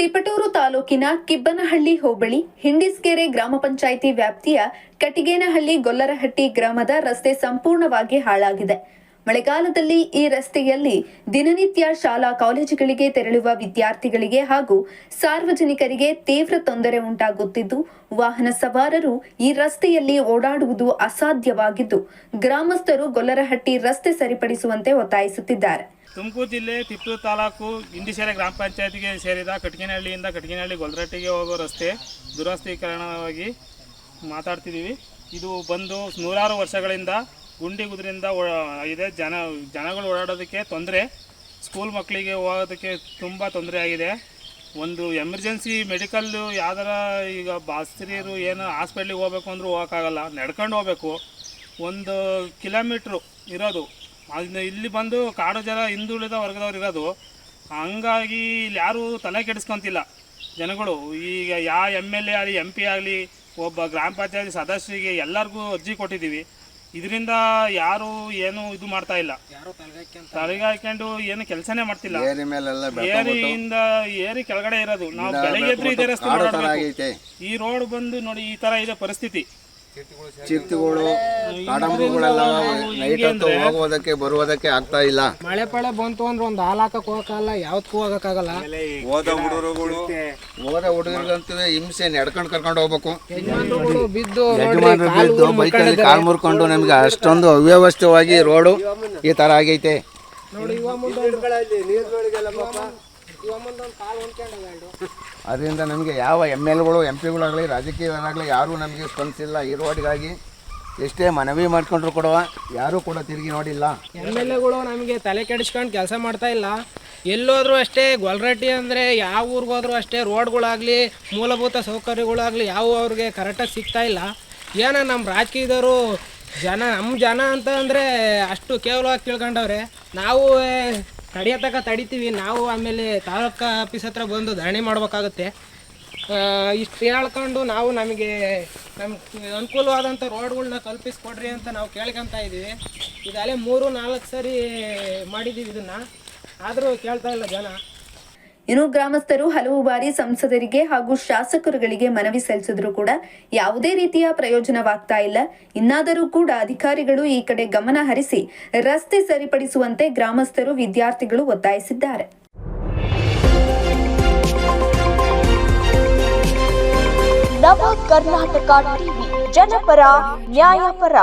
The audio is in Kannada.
ತಿಪಟೂರು ತಾಲೂಕಿನ ಕಿಬ್ಬನಹಳ್ಳಿ ಹೋಬಳಿ ಹಿಂಡಿಸ್ಕೆರೆ ಗ್ರಾಮ ಪಂಚಾಯಿತಿ ವ್ಯಾಪ್ತಿಯ ಕಟಿಗೇನಹಳ್ಳಿ ಗೊಲ್ಲರಹಟ್ಟಿ ಗ್ರಾಮದ ರಸ್ತೆ ಸಂಪೂರ್ಣವಾಗಿ ಹಾಳಾಗಿದೆ. ಮಳೆಗಾಲದಲ್ಲಿ ಈ ರಸ್ತೆಯಲ್ಲಿ ದಿನನಿತ್ಯ ಶಾಲಾ ಕಾಲೇಜುಗಳಿಗೆ ತೆರಳುವ ವಿದ್ಯಾರ್ಥಿಗಳಿಗೆ ಹಾಗೂ ಸಾರ್ವಜನಿಕರಿಗೆ ತೀವ್ರ ತೊಂದರೆ ಉಂಟಾಗುತ್ತಿದ್ದು, ವಾಹನ ಸವಾರರು ಈ ರಸ್ತೆಯಲ್ಲಿ ಓಡಾಡುವುದು ಅಸಾಧ್ಯವಾಗಿದ್ದು, ಗ್ರಾಮಸ್ಥರು ಗೊಲ್ಲರಹಟ್ಟಿ ರಸ್ತೆ ಸರಿಪಡಿಸುವಂತೆ ಒತ್ತಾಯಿಸುತ್ತಿದ್ದಾರೆ. ತುಮಕೂರು ಜಿಲ್ಲೆ ತಿಪ್ಪೂರು ತಾಲೂಕು ಇಂಡಿಸೇರೆ ಗ್ರಾಮ ಪಂಚಾಯತಿಗೆ ಸೇರಿದ ಕಟಗಿನಹಳ್ಳಿಯಿಂದ ಕಟಗಿನಹಳ್ಳಿ ಗೊಲ್ಲರಹಟ್ಟಿಗೆ ಹೋಗೋ ರಸ್ತೆ ದುರಸ್ತೀಕರಣವಾಗಿ ಮಾತಾಡ್ತಿದ್ದೀವಿ. ಇದು ಬಂದು ನೂರಾರು ವರ್ಷಗಳಿಂದ ಗುಂಡಿ ಗುದ್ರಿಂದ ಇದೆ. ಜನ, ಜನಗಳು ಓಡಾಡೋದಕ್ಕೆ ತೊಂದರೆ. ಸ್ಕೂಲ್ ಮಕ್ಕಳಿಗೆ ಹೋಗೋದಕ್ಕೆ ತುಂಬ ತೊಂದರೆ ಆಗಿದೆ. ಒಂದು ಎಮರ್ಜೆನ್ಸಿ ಮೆಡಿಕಲ್ಲು ಯಾವ್ದಾರ ಈಗ ಬಾಸ್ತಿರಿಯರು ಏನು ಹಾಸ್ಪಿಟ್ಲಿಗೆ ಹೋಗ್ಬೇಕು ಅಂದರೂ ಹೋಗೋಕ್ಕಾಗಲ್ಲ. ನಡ್ಕೊಂಡು ಹೋಗ್ಬೇಕು. ಒಂದು ಕಿಲೋಮೀಟ್ರು ಇರೋದು. ಅದನ್ನ ಇಲ್ಲಿ ಬಂದು ಕಾಡು ಜನ ಹಿಂದುಳಿದ ವರ್ಗದವ್ರು ಇರೋದು. ಹಂಗಾಗಿ ಇಲ್ಲಿ ಯಾರೂ ತಲೆ ಕೆಡಿಸ್ಕೊತಿಲ್ಲ ಜನಗಳು. ಈಗ ಯಾವ ಎಂ ಎಲ್ ಎ ಆಗಲಿ, ಎಂ ಪಿ ಆಗಲಿ, ಒಬ್ಬ ಗ್ರಾಮ ಪಂಚಾಯತಿ ಸದಸ್ಯರಿಗೆ ಎಲ್ಲರಿಗೂ ಅರ್ಜಿ ಕೊಟ್ಟಿದ್ದೀವಿ. ಇದರಿಂದ ಯಾರು ಏನು ಇದು ಮಾಡ್ತಾ ಇಲ್ಲ. ತಲೆಗೆ ಹಾಕೊಂಡು ಏನು ಕೆಲಸನೇ ಮಾಡ್ತಿಲ್ಲ. ಏರಿ ಮೇಲೆಲ್ಲ ಏರಿಯಿಂದ ಏರಿ ಕೆಳಗಡೆ ಇರೋದು. ನಾವು ಬೆಳಗ್ಗೆ ಎದ್ರು ಇದೇ ರಸ್ತೆ ಈ ರೋಡ್ ಬಂದು ನೋಡಿ ಈ ತರ ಇದೆ ಪರಿಸ್ಥಿತಿ. ಚಿರ್ತಿಗಳು ಕಾಡಂಬರುಗಳೆಲ್ಲ ನೈಟ್ ಅಂತ ಹೋಗೋದಕ್ಕೆ ಬರುವುದಕ್ಕೆ ಆಗ್ತಾ ಇಲ್ಲ. ಮಳೆ ಪಳೆ ಬಂತು ಅಂದ್ರೆ ಒಂದು ಹಾಲು ಹಾಕಕ್ ಹೋಗಕ್ಕಾಗಲ್ಲ ಯಾವ್ದಕ್ಕೂ ಹೋಗಕ್ಕಾಗಲ್ಲ. ಹೋದ ಹುಡುಗರುಗಳು ಹೋದ ಹುಡುಗರಿಗಂತೂ ಹಿಂಸೆ ನಡ್ಕೊಂಡು ಕರ್ಕೊಂಡು ಹೋಗ್ಬೇಕು. ಬಿದ್ದು ಯಜಮಾನರು ಬಿದ್ದು ಬೈಕಲ್ಲಿ ಕಾಲು ಮುರ್ಕೊಂಡು ನಮ್ಗೆ ಅಷ್ಟೊಂದು ಅವ್ಯವಸ್ಥವಾಗಿ ರೋಡು ಈ ತರ ಆಗೈತೆ. ನೋಡಿ ಅದರಿಂದ ನಮಗೆ ಯಾವ ಎಂ ಎಲ್ಗಳು ಎಂ ಪಿಗಳಾಗಲಿ ರಾಜಕೀಯದಲ್ಲಾಗಲಿ ಯಾರೂ ನಮಗೆ ಸ್ಪಂದಿಸಿಲ್ಲ. ರೋಡ್ಗಾಗಿ ಎಷ್ಟೇ ಮನವಿ ಮಾಡ್ಕೊಂಡ್ರು ಕೊಡುವ ಯಾರೂ ಕೂಡ ತಿರುಗಿ ನೋಡಿಲ್ಲ. ಎಂ ಎಲ್ ಎಗಳು ನಮಗೆ ತಲೆ ಕೆಡಿಸ್ಕೊಂಡು ಕೆಲಸ ಮಾಡ್ತಾ ಇಲ್ಲ. ಎಲ್ಲೋದ್ರೂ ಅಷ್ಟೇ ಗೊಲ್ರಟ್ಟಿ ಅಂದರೆ ಯಾವ ಊರಿಗೆ ಹೋದ್ರೂ ಅಷ್ಟೇ ರೋಡ್ಗಳಾಗಲಿ, ಮೂಲಭೂತ ಸೌಕರ್ಯಗಳಾಗಲಿ ಯಾವ ಅವ್ರಿಗೆ ಕರೆಕ್ಟಾಗಿ ಸಿಗ್ತಾ ಇಲ್ಲ. ಏನೋ ನಮ್ಮ ರಾಜಕೀಯದವರು ಜನ ನಮ್ಮ ಜನ ಅಂತ ಅಂದರೆ ಅಷ್ಟು ಕೇವಲವಾಗಿ ತಿಳ್ಕೊಂಡವ್ರೆ. ನಾವು ತಡಿಯತಕ್ಕ ತಡಿತೀವಿ. ನಾವು ಆಮೇಲೆ ತಾಲೂಕು ಆಫೀಸ್ ಹತ್ರ ಬಂದು ಧರಣಿ ಮಾಡಬೇಕಾಗುತ್ತೆ. ಇಷ್ಟು ಹೇಳ್ಕೊಂಡು ನಾವು ನಮಗೆ ನಮ್ಗೆ ಅನುಕೂಲವಾದಂಥ ರೋಡ್ಗಳನ್ನ ಕಲ್ಪಿಸ್ಕೊಡ್ರಿ ಅಂತ ನಾವು ಕೇಳ್ಕೊಂತ ಇದ್ದೀವಿ. ಇದಲ್ಲೇ ಮೂರು ನಾಲ್ಕು ಸರಿ ಮಾಡಿದ್ದೀವಿ ಇದನ್ನು. ಆದರೂ ಕೇಳ್ತಾ ಇಲ್ಲ ಜನ. ಇನ್ನು ಗ್ರಾಮಸ್ಥರು ಹಲವು ಬಾರಿ ಸಂಸದರಿಗೆ ಹಾಗೂ ಶಾಸಕರುಗಳಿಗೆ ಮನವಿ ಸಲ್ಲಿಸಿದ್ರು ಕೂಡ ಯಾವುದೇ ರೀತಿಯ ಪ್ರಯೋಜನವಾಗ್ತಾ ಇಲ್ಲ. ಇನ್ನಾದರೂ ಕೂಡ ಅಧಿಕಾರಿಗಳು ಈ ಕಡೆ ಗಮನ ಹರಿಸಿ ರಸ್ತೆ ಸರಿಪಡಿಸುವಂತೆ ಗ್ರಾಮಸ್ಥರು, ವಿದ್ಯಾರ್ಥಿಗಳು ಒತ್ತಾಯಿಸಿದ್ದಾರೆ. ನವ ಕರ್ನಾಟಕ ಟಿವಿ, ಜನಪರ, ನ್ಯಾಯಪರ.